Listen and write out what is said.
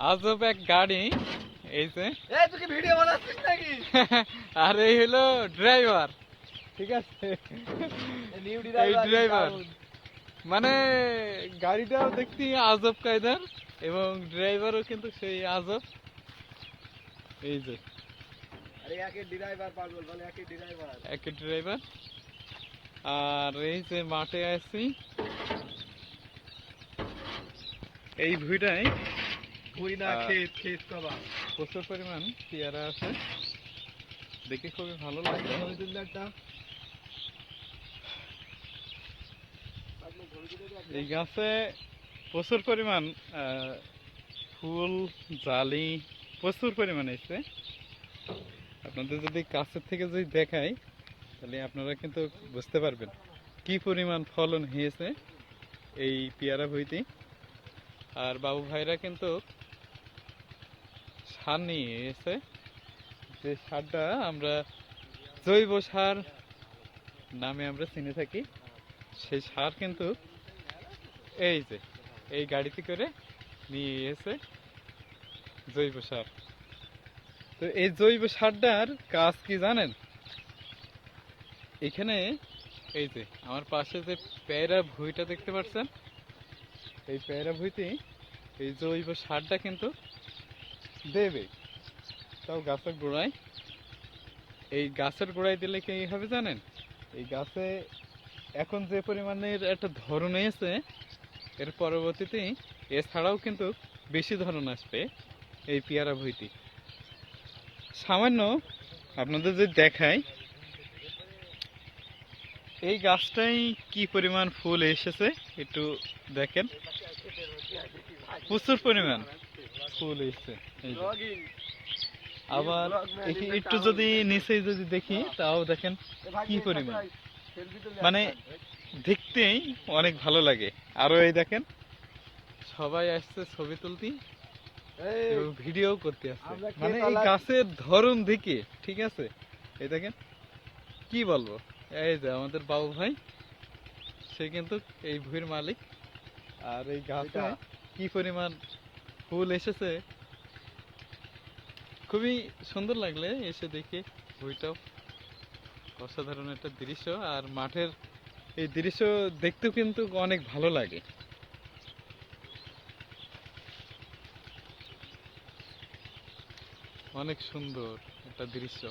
আজব এক গাড়ি এই যে। এই তুই কি ভিডিও বানাচ্ছিস নাকি? আর এই হলো ড্রাইভার। ঠিক আছে। New driver. মানে গাড়িটাও দেখছি আজব কায়দার এবং ড্রাইভারও কিন্তু সেই আজব। এই যে। ড্রাইভার। আর এই যে মাঠে আছি। এই ভুঁইটাই প্রচুর পরিমাণ পেয়ারা আছে। দেখে খুবই ভালো লাগছে এই গাছে প্রচুর পরিমাণ ফুল জালি প্রচুর পরিমাণ এসছে। আপনাদের যদি কাছের থেকে যদি দেখাই তাহলে আপনারা কিন্তু বুঝতে পারবেন কি পরিমাণ ফলন হয়েছে এই পেয়ারা ভুইতে। আর বাবু ভাইরা কিন্তু সার নিয়ে এসে যে সারটা আমরা জৈব সার নামে আমরা চিনে থাকি, সেই সার কিন্তু এই যে, এই গাড়িতে করে নিয়ে এসে জৈব সার। তো এই জৈব সারটার কাজ কি জানেন? এখানে এই যে, আমার পাশে যে পেয়ারা ভুঁইটা দেখতে পাচ্ছেন এই পেয়ারা ভুঁইতে এই জৈব সারটা কিন্তু দেবে। তাও গাছের গোড়ায়। এই গাছের গোড়ায় দিলে কি হবে জানেন? এই গাছে এখন যে পরিমাণের একটা ধরন এসে এর পরবর্তীতে এছাড়াও কিন্তু বেশি ধরন আসবে এই পেয়ারা ভুইটি সামান্য আপনাদের যদি দেখাই, এই গাছটাই কি পরিমাণ ফুল এসেছে একটু দেখেন। প্রচুর পরিমাণ। ফুল যে। আবার একটু যদি নিচে যদি দেখি তাও দেখেন কি পরিমাণ? মানে দেখতেই অনেক ভালো লাগে। আরও এই দেখেন সবাই আসছে ছবি তুলতে ভিডিও করতে আসছে। মানে এই গাছের ধরন দেখে ঠিক আছে? এই দেখেন কি বলব? এই যে আমাদের বাবু ভাই সে কিন্তু এই ভুঁইয়ের মালিক। আর এই গাছে এটা- কি পরিমাণ ফুল এসেছে? খুবই সুন্দর লাগলে এসে দেখে। ভুঁইটাও অসাধারণ একটা দৃশ্য। আর মাঠের এই দৃশ্য দেখতেও কিন্তু অনেক ভালো লাগে। অনেক সুন্দর একটা দৃশ্য।